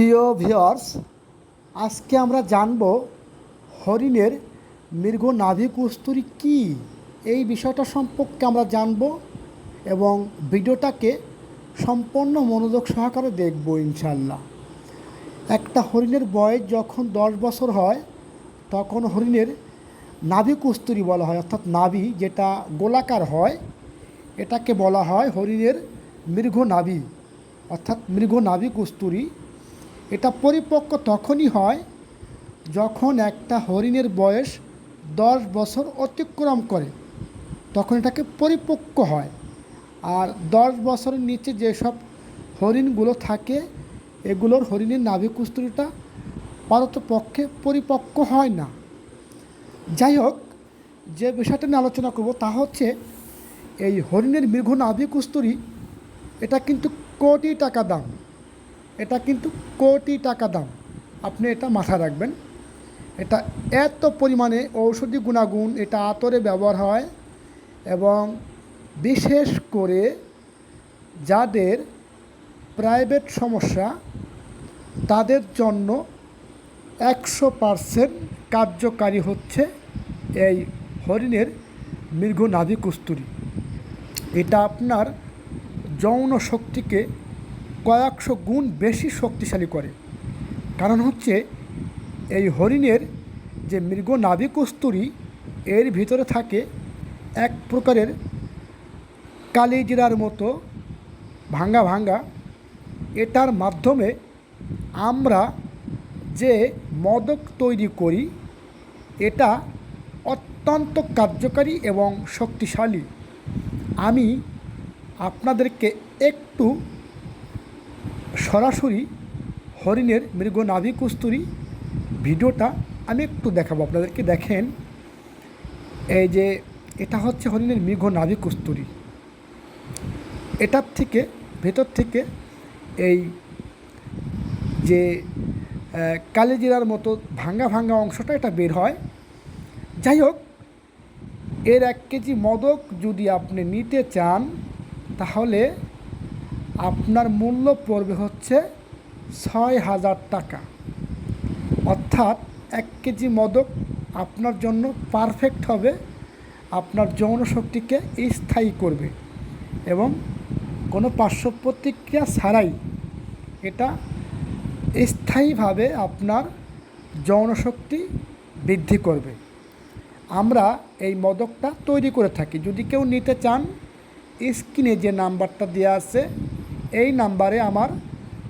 প্রিয় ভিওর্স আজকে আমরা জানব হরিণের মৃগ নাভি কস্তুরি কী? এই বিষয়টা সম্পর্কে আমরা জানব এবং ভিডিওটাকে সম্পূর্ণ মনোযোগ সহকারে দেখব ইনশাল্লাহ একটা হরিণের বয়স যখন দশ বছর হয়, তখন হরিণের নাভি কুস্তুরি বলা হয়, অর্থাৎ নাভি যেটা গোলাকার হয়, এটাকে বলা হয় হরিণের মৃগ নাভি, অর্থাৎ মৃগ নাভি কস্তুরি। এটা পরিপক্ক তখনই হয় যখন একটা হরিণের বয়স দশ বছর অতিক্রম করে। তখন এটাকে পরিপক্ক হয়। আর দশ বছরের নিচে যেসব হরিণগুলো থাকে, এগুলোর হরিণের নাভি কস্তুরিটা পারতপক্ষে পরিপক্ক হয় না। যাই হোক, যে বিষয়টা নিয়ে আলোচনা করব তা হচ্ছে, এই হরিণের মৃগ নাভি কস্তুরি, এটা কিন্তু কোটি টাকা দাম। এটা কিন্তু কোটি টাকা দাম। আপনি এটা মাথায় রাখবেন। এটা এত পরিমাণে ঔষধি গুণাগুণ, এটা আতরে ব্যবহার হয় এবং বিশেষ করে যাদের প্রাইভেট সমস্যা, তাদের জন্য একশো পারসেন্ট কার্যকারী হচ্ছে এই হরিণের মৃগ নাভি কস্তুরি এটা আপনার যৌন শক্তিকে কয়েকশো গুণ বেশি শক্তিশালী করে। কারণ হচ্ছে, এই হরিণের যে মৃগ নাভি কস্তুরি, এর ভিতরে থাকে এক প্রকারের কালিজিরার মতো ভাঙ্গা ভাঙ্গা। এটার মাধ্যমে আমরা যে মদক তৈরি করি, এটা অত্যন্ত কার্যকারী এবং শক্তিশালী। আমি আপনাদেরকে একটু সরাসরি হরিণের মৃগ নাভি কস্তুরি ভিডিওটা আমি একটু দেখাবো। আপনাদেরকে দেখেন, এই যে এটা হচ্ছে হরিণের মৃগ নাভি কস্তুরি। এটার থেকে, ভেতর থেকে এই যে কালিজিরার মতো ভাঙ্গা ভাঙ্গা অংশটা এটা বের হয়। যাই হোক, এর এক কেজি মদক যদি আপনি নিতে চান, তাহলে আপনার মূল্য পড়বে হচ্ছে ছয় হাজার টাকা। অর্থাৎ এক কেজি মদক আপনার জন্য পারফেক্ট হবে। আপনার যৌন শক্তিকে স্থায়ী করবে এবং কোনো পার্শ্ব প্রতিক্রিয়া ছাড়াই এটা স্থায়ীভাবে আপনার যৌন শক্তি বৃদ্ধি করবে। আমরা এই মদকটা তৈরি করে থাকি। যদি কেউ নিতে চান, স্ক্রিনে যে নাম্বারটা দেওয়া আছে এই নাম্বারে আমার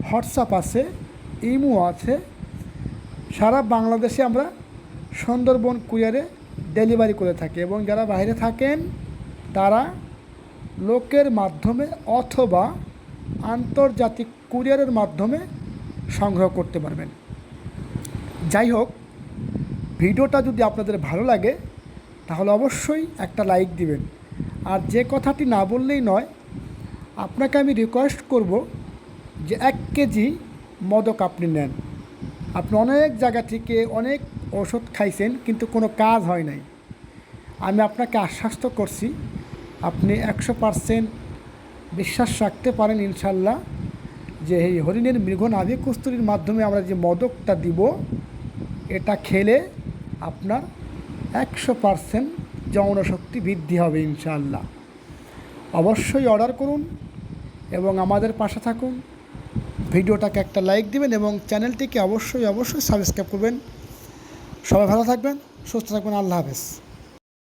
হোয়াটসঅ্যাপ আছে, ইমো আছে। সারা বাংলাদেশে আমরা সুন্দরবন কুরিয়ারে ডেলিভারি করে থাকি এবং যারা বাইরে থাকেন, তারা লোকের মাধ্যমে অথবা আন্তর্জাতিক কুরিয়ারের মাধ্যমে সংগ্রহ করতে পারবেন। যাই হোক, ভিডিওটা যদি আপনাদের ভালো লাগে, তাহলে অবশ্যই একটা লাইক দিবেন। আর যে কথাটি না বললেই নয় আপনাকে আমি রিকোয়েস্ট করব যে এক কেজি মদক আপনি নেন। আপনি অনেক জায়গা থেকে অনেক ওষুধ খাইছেন, কিন্তু কোনো কাজ হয় নাই। আমি আপনাকে আশ্বাস্ত করছি, আপনি একশো পারসেন্ট বিশ্বাস রাখতে পারেন ইনশাল্লাহ যে এই হরিণের মৃগ নাভি কস্তুরির মাধ্যমে আমরা যে মদকটা দিব, এটা খেলে আপনার একশো পারসেন্ট যৌন শক্তি বৃদ্ধি হবে ইনশাল্লাহ। অবশ্যই অর্ডার করুন। এবং আমাদের পাশে থাকুন। ভিডিওটাকে একটা লাইক দিবেন এবং চ্যানেলটিকে অবশ্যই অবশ্যই সাবস্ক্রাইব করবেন। সবাই ভালো থাকবেন, সুস্থ থাকবেন আল্লাহ হাফেজ।